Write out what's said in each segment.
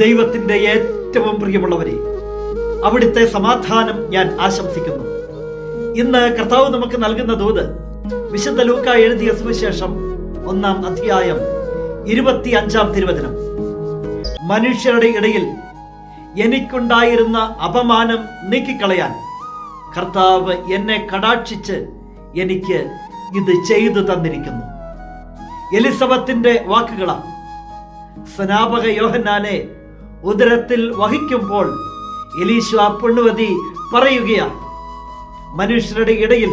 ദൈവത്തിന്റെ ഏറ്റവും പ്രിയമുള്ളവരെ അവിടുത്തെ സമാധാനം ഞാൻ ആശംസിക്കുന്നു. ഇന്ന് കർത്താവ് നമുക്ക് നൽകുന്ന ദൂത് വിശുദ്ധ ലൂക്ക എഴുതിയ സുവിശേഷം ഒന്നാം അധ്യായം ഇരുപത്തി അഞ്ചാം തിരുവചനം. മനുഷ്യരുടെ ഇടയിൽ എനിക്കുണ്ടായിരുന്ന അപമാനം നീക്കിക്കളയാൻ കർത്താവ് എന്നെ കടാക്ഷിച്ച് എനിക്ക് ഇത് ചെയ്തു തന്നിരിക്കുന്നു. എലിസബത്തിന്റെ വാക്കുകളാണ് സ്നാപക യോഹന്നാനെ ഉദരത്തിൽ വഹിക്കുമ്പോൾ എലീശ പെണ്ണുവതി പറയുകയാണ് മനുഷ്യരുടെ ഇടയിൽ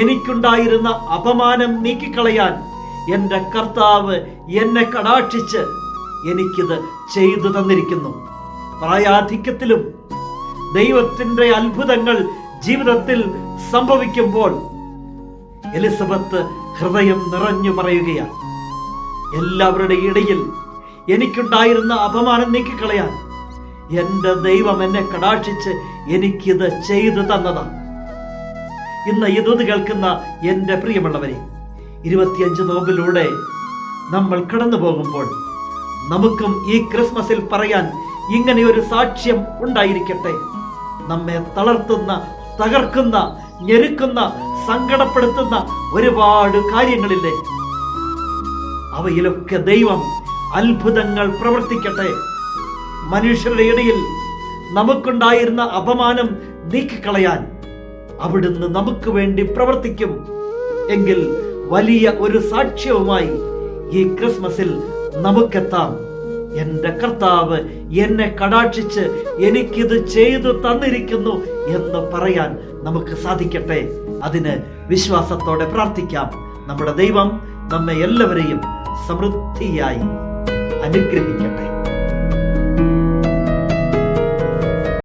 എനിക്കുണ്ടായിരുന്ന അപമാനം നീക്കിക്കളയാൻ എന്റെ കർത്താവ് എന്നെ കടാക്ഷിച്ച് എനിക്കിത് ചെയ്തു തന്നിരിക്കുന്നു. പ്രായാധിക്യത്തിലും ദൈവത്തിന്റെ അത്ഭുതങ്ങൾ ജീവിതത്തിൽ സംഭവിക്കുമ്പോൾ എലിസബത്ത് ഹൃദയം നിറഞ്ഞു പറയുകയാണ് എല്ലാവരുടെ ഇടയിൽ എനിക്കുണ്ടായിരുന്ന അപമാനം നീക്കിക്കളയാൻ. എന്റെ ദൈവം എന്നെ കടാക്ഷിച്ച് എനിക്കിത് ചെയ്തു തന്നതാണ് ഇന്ന് ഇത് കേൾക്കുന്ന എന്റെ പ്രിയമുള്ളവരെ ഇരുപത്തിയഞ്ച് നോമ്പിലൂടെ നമ്മൾ കടന്നു പോകുമ്പോൾ നമുക്കും ഈ ക്രിസ്മസിൽ പറയാൻ ഇങ്ങനെ ഒരു സാക്ഷ്യം ഉണ്ടായിരിക്കട്ടെ. നമ്മെ തളർത്തുന്ന തകർക്കുന്ന ഞെരുക്കുന്ന സങ്കടപ്പെടുത്തുന്ന ഒരുപാട് കാര്യങ്ങളില്ലേ? അവയിലൊക്കെ ദൈവം അത്ഭുതങ്ങൾ പ്രവർത്തിക്കട്ടെ. മനുഷ്യരുടെ ഇടയിൽ നമുക്കുണ്ടായിരുന്ന അപമാനം നീക്കിക്കളയാൻ അവിടുന്ന് നമുക്ക് വേണ്ടി പ്രവർത്തിക്കും. എങ്കിൽ വലിയ ഒരു സാക്ഷ്യവുമായി ഈ ക്രിസ്മസിൽ നമുക്കെത്താം. എന്റെ കർത്താവ് എന്നെ കടാക്ഷിച്ച് എനിക്കിത് ചെയ്തു തന്നിരിക്കുന്നു എന്ന് പറയാൻ നമുക്ക് സാധിക്കട്ടെ. അതിന് വിശ്വാസത്തോടെ പ്രാർത്ഥിക്കാം. നമ്മുടെ ദൈവം നമ്മെ എല്ലാവരെയും സമൃദ്ധിയായി അനുഗ്രഹിക്കട്ടെ.